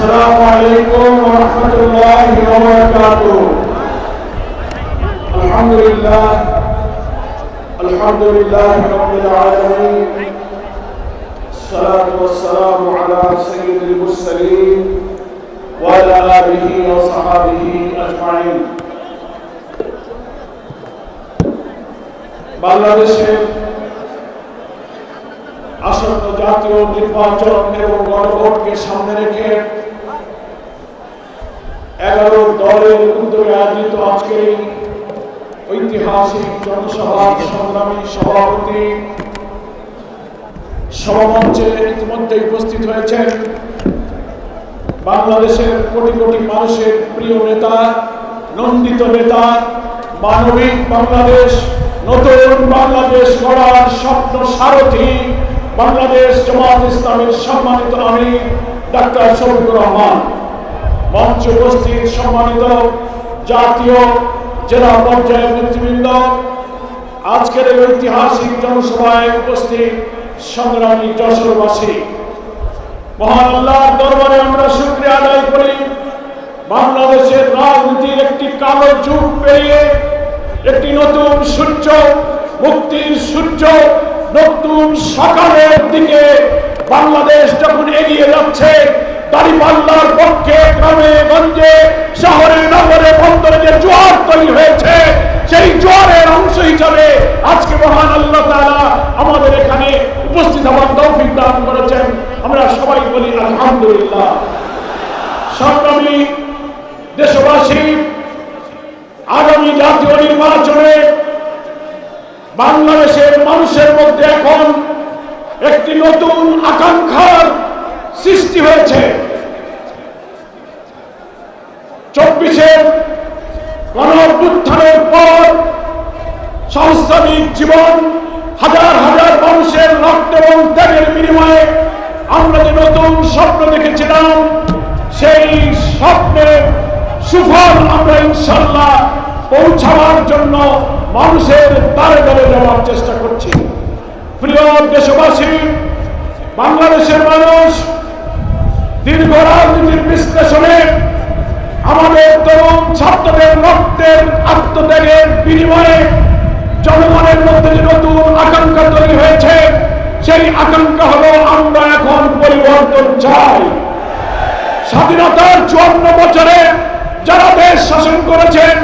السلام عليكم ورحمة الله وبركاته الحمد لله الحمد لله رب العالمين الصلاة والسلام على سيد المرسلين وعلى آله وصحبه أجمعين বাংলাদেশের আসন্ন জাতীয় নির্বাচন এবং গণভোটকে সামনে রেখে দলের উদ্যোগে আয়োজিত আজকের ঐতিহাসিক জনসভার সংগ্রামী সভাপতি ইতিমধ্যে উপস্থিত হয়েছেন। বাংলাদেশের কোটি কোটি মানুষের প্রিয় নেতা, নন্দিত নেতা, মানবিক বাংলাদেশ, নতুন বাংলাদেশ গড়ার স্বপ্ন সারথী, বাংলাদেশ জামাত ইসলামের সম্মানিত আমি ডাক্তার শফিকুর রহমান। মঞ্চে উপস্থিত সম্মানিত জাতীয় জেলা পর্যায়ের নেতৃবৃন্দ। আজকের এই ঐতিহাসিক জনসভায় উপস্থিত সংগ্রামী যশোরবাসী। মহান দরবারে আমরা শুক্রিয়া আদায় করি। বাংলাদেশের রাজনীতির একটি কালো যুগ পেরিয়ে একটি নতুন সূর্য, মুক্তির সূর্য, নতুন সকালের দিকে বাংলাদেশ যখন এগিয়ে যাচ্ছে দাড়িপাল্লার পক্ষে গ্রামে গঞ্জে শহরে নগরে বন্দরে যে জোয়ার তৈরি হয়েছে সেই জোয়ারের অংশ হিসাবে আজকে মহান আল্লাহ তাআলা আমাদের এখানে উপস্থিত হওয়ার তৌফিক দান করেছেন। আমরা সবাই বলি আলহামদুলিল্লাহ। সংগ্রামী দেশবাসী, আগামী জাতীয় নির্বাচনে বাংলাদেশের মানুষের মধ্যে এখন একটি নতুন আকাঙ্ক্ষার সৃষ্টি হয়েছে। চব্বিশের গণ অভ্যুত্থানের পর সহস্রাধিক জীবন হাজার হাজার মানুষের রক্ত এবং ত্যাগের বিনিময়ে আমরা যে নতুন স্বপ্ন দেখেছিলাম, সেই স্বপ্নের সুফল আমরা ইনশাল্লাহ পৌঁছাবার জন্য মানুষের দ্বারে দ্বারে যাওয়ার চেষ্টা করছি। প্রিয় দেশবাসী, বাংলাদেশের মানুষ দীর্ঘ রাজনীতির বিশ্লেষণে আমাদের তরুণ ছাত্রদের রক্তের আত্মত্যাগের বিনিময়ে জনগণের মধ্যে যে নতুন আকাঙ্ক্ষা তৈরি হয়েছে, সেই আকাঙ্ক্ষা হলো আমরা এখন পরিবর্তন চাই। স্বাধীনতার চুয়ান্ন বছরে যারা দেশ শাসন করেছেন,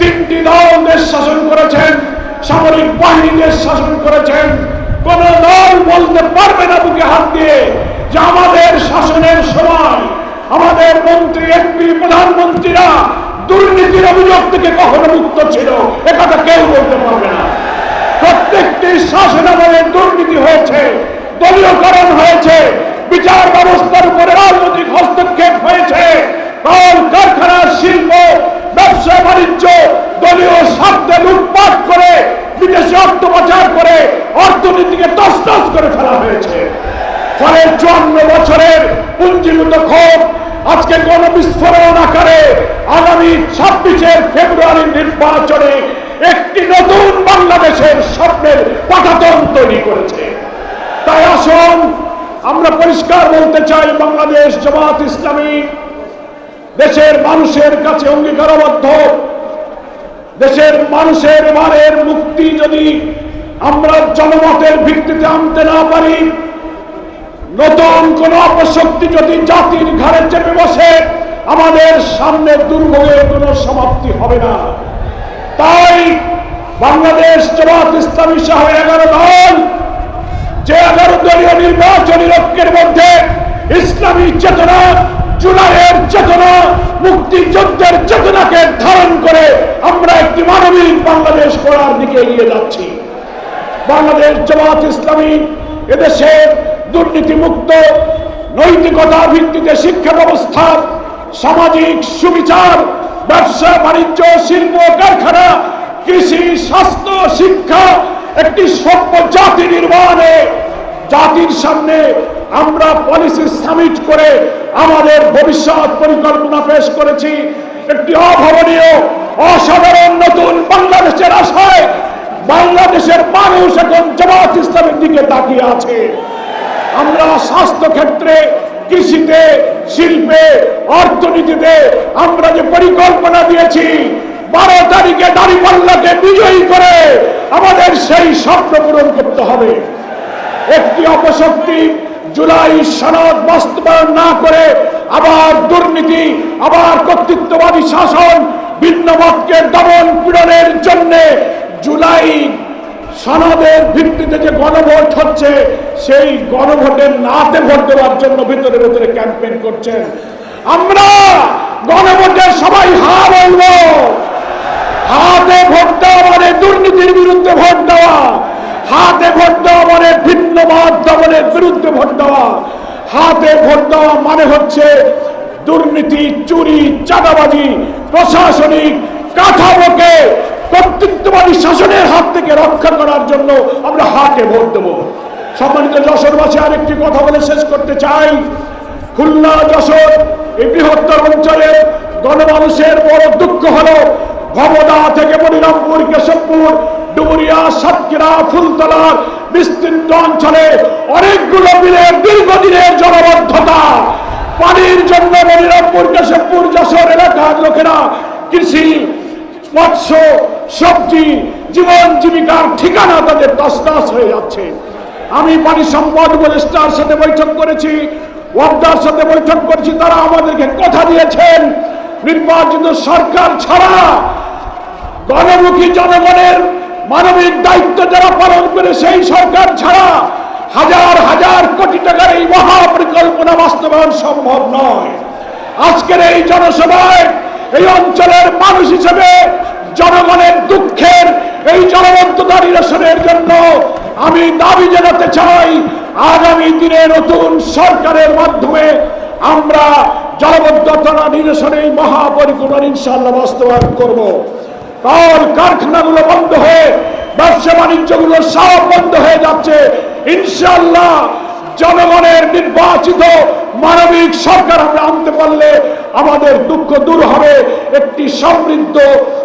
তিনটি দল দেশ শাসন করেছেন, সামরিক বাহিনী দেশ শাসন করেছেন, কোন দল বলতে পারবে না বুকে হাত দিয়ে যে আমাদের শাসনের সময় আমাদের মন্ত্রী এমপি প্রধানমন্ত্রীরা দুর্নীতির অভিযোগ থেকে কখনো মুক্ত ছিল। একথা কেউ বলতে পারবে না। প্রত্যেকটি শাসনামলে দুর্নীতি হয়েছে, দলীয়করণ হয়েছে, বিচার ব্যবস্থার উপরে রাজনৈতিক হস্তক্ষেপ হয়েছে। কল, কারখানা, শিল্প, ব্যবসা, বাণিজ্য দলীয় স্বার্থে লুটপাট করে, বিদেশে অর্থ পাচার করে, অর্থনীতিকে তসতস করে ফেলা হয়েছে। ফলে চুয়ান্ন বছরের পুঞ্জীভূত ক্ষোভ আজকে গণবিস্ফোরণ আকারে আগামী ছাব্বিশের ফেব্রুয়ারি নির্বাচনে একটি নতুন বাংলাদেশের স্বপ্নের পাঠাতন তৈরি করেছে। তাই আসুন, আমরা পরিষ্কার বলতে চাই, বাংলাদেশ জামাত ইসলামী দেশের মানুষের কাছে অঙ্গীকারবদ্ধ। দেশের মানুষের এবারের মুক্তি যদি আমরা জনমতের ভিত্তিতে আনতে না পারি নতুন কোন অপশক্তি যদি জাতির ঘাড়ে চেপে বসে, আমাদের সামনে দুর্ভোগের কোনো সমাপ্তি হবে না। তাই বাংলাদেশ জামাত ইসলামী সহ এগারো দল, যে এগারো দলীয় নির্বাচনী ঐক্যের মধ্যে ইসলামী চেতনা, জুলাইয়ের চেতনা, মুক্তিযুদ্ধের চেতনাকে ধারণ করে আমরা একটি মানবিক বাংলাদেশ করার দিকে এগিয়ে যাচ্ছি। বাংলাদেশ জামাত ইসলামী এদেশের দুর্নীতিমুক্ত নৈতিকতার ভিত্তিতে শিক্ষা ব্যবস্থা, সামাজিক সুবিচার, ব্যবসা, বাণিজ্য, শিল্প, কারখানা, কৃষি, স্বাস্থ্য, শিক্ষা একটি সভ্য জাতি নির্মাণে, জাতির সামনে আমরা পলিসি সামিট করে আমাদের ভবিষ্যৎ পরিকল্পনা পেশ করেছি। একটি অভাবনীয়, অসাধারণ নতুন বাংলাদেশের আশায় বাংলাদেশের মানুষ এখন জামাত ইসলামের দিকে তাকিয়ে আছে। আমরা স্বাস্থ্য ক্ষেত্রে কৃষিতে, শিল্পে, অর্থনীতিতে আমরা যে পরিকল্পনা দিয়েছি, বারো তারিখে দাঁড়িপাল্লাকে বিজয়ী করে আমাদের সেই স্বপ্ন পূরণ করতে হবে। একটি অপশক্তি জুলাই সনদ বাস্তবায়ন না করে আবার দুর্নীতি, আবার কর্তৃত্ববাদী শাসন ভিন্ন মতকে দমন পীড়নের জন্য জুলাই সনদের ভিত্তিতে যে গণভোট হচ্ছে, সেই গণভোটের নাতে ভোট দেওয়ার জন্য ভিতরে ভিতরে ক্যাম্পেইন করছেন। আমরা গণভোটে সবাই হা বলব। হাতে ভোট দেওয়া মানে দুর্নীতির বিরুদ্ধে ভোট দেওয়া। হাতে ভোট দেওয়া মানে ভিন্ন মত দমনের বিরুদ্ধে ভোট দেওয়া। হাতে ভোট দেওয়া মানে হচ্ছে দুর্নীতি, চুরি, চাঁদাবাজি, প্রশাসনিক কাঠামোকে কর্তৃত্ববাদী শাসনের হাত থেকে রক্ষা করার জন্য আমরা হাতে ভোট দেবো। সম্মানিত যশোরবাসী, আরেকটি কথা বলে শেষ করতে চাই। খুলনা যশোর এই বৃহত্তর অঞ্চলে গণমানুষের বড় দুঃখ হলো ভবদা থেকে মনিরামপুর কেশবপুর, ডুমুরিয়া, সাতক্ষীরা, ফুলতলার বিস্তীর্ণ অঞ্চলে অনেকগুলো বিলের দীর্ঘদিনের জলবদ্ধতা। পানির জন্য মনিরামপুর কেশবপুর, যশোর এলাকার লোকেরা কৃষি, মৎস্য সবজি জীবন জীবিকার ঠিকানা তাদের তসনাস হয়ে যাচ্ছে। আমি পানি সম্পদ উপদেষ্টার সাথে বৈঠক করেছি ওয়ার্দার সাথে বৈঠক করেছি, তারা আমাদেরকে কথা দিয়েছেন। নির্বাচিত সরকার ছাড়া গণমুখী জনগণের মানবিক দায়িত্ব যারা পালন করে, সেই সরকার ছাড়া হাজার হাজার কোটি টাকার এই মহা পরিকল্পনা বাস্তবায়ন সম্ভব নয়। আজকের এই জনসভায় এই অঞ্চলের মানুষ হিসেবে জনগণের দুঃখের এই জনবদ্ধতা নিরসনের জন্য আমি দাবি জানাতে চাই, আগামী দিনে নতুন সরকারের মাধ্যমে আমরা জলবদ্ধতা নিরসনে মহাপরিকল্পনা ইনশাল্লাহ বাস্তবায়ন করব। কল কারখানাগুলো বন্ধ হয়ে, ব্যবসা বাণিজ্যগুলো সব বন্ধ হয়ে যাচ্ছে। ইনশাল্লাহ জনগণের নির্বাচিত মানবিক সরকার আমরা আনতে পারলে আমাদের দুঃখ দূর হবে। একটি সমৃদ্ধ,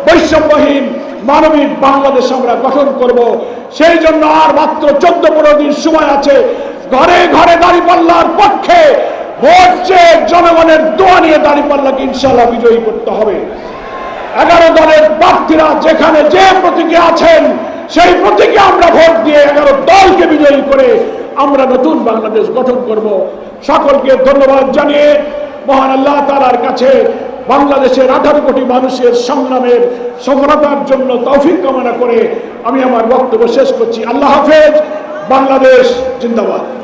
বৈষম্যহীন, মানবিক বাংলাদেশ আমরা গঠন করব। সেই জন্য আর মাত্র চোদ্দ পনেরো দিন সময় আছে। ঘরে ঘরে দাঁড়িপাল্লার পক্ষে ভোট চেয়ে জনগণের দোয়া নিয়ে দাঁড়িপাল্লাকে ইনশাল্লাহ বিজয়ী করতে হবে। এগারো দলের প্রার্থীরা যেখানে যে প্রতীকে আছেন, সেই প্রতীকে আমরা ভোট দিয়ে এগারো দলকে বিজয়ী করে আমরা নতুন বাংলাদেশ গঠন করব। সকলকে ধন্যবাদ জানিয়ে মহান আল্লাহ তালার কাছে বাংলাদেশের আঠারো কোটি মানুষের সংগ্রামের সফলতার জন্য তৌফিক কামনা করে আমি আমার বক্তব্য শেষ করছি। আল্লাহ হাফেজ, বাংলাদেশ, জিন্দাবাদ।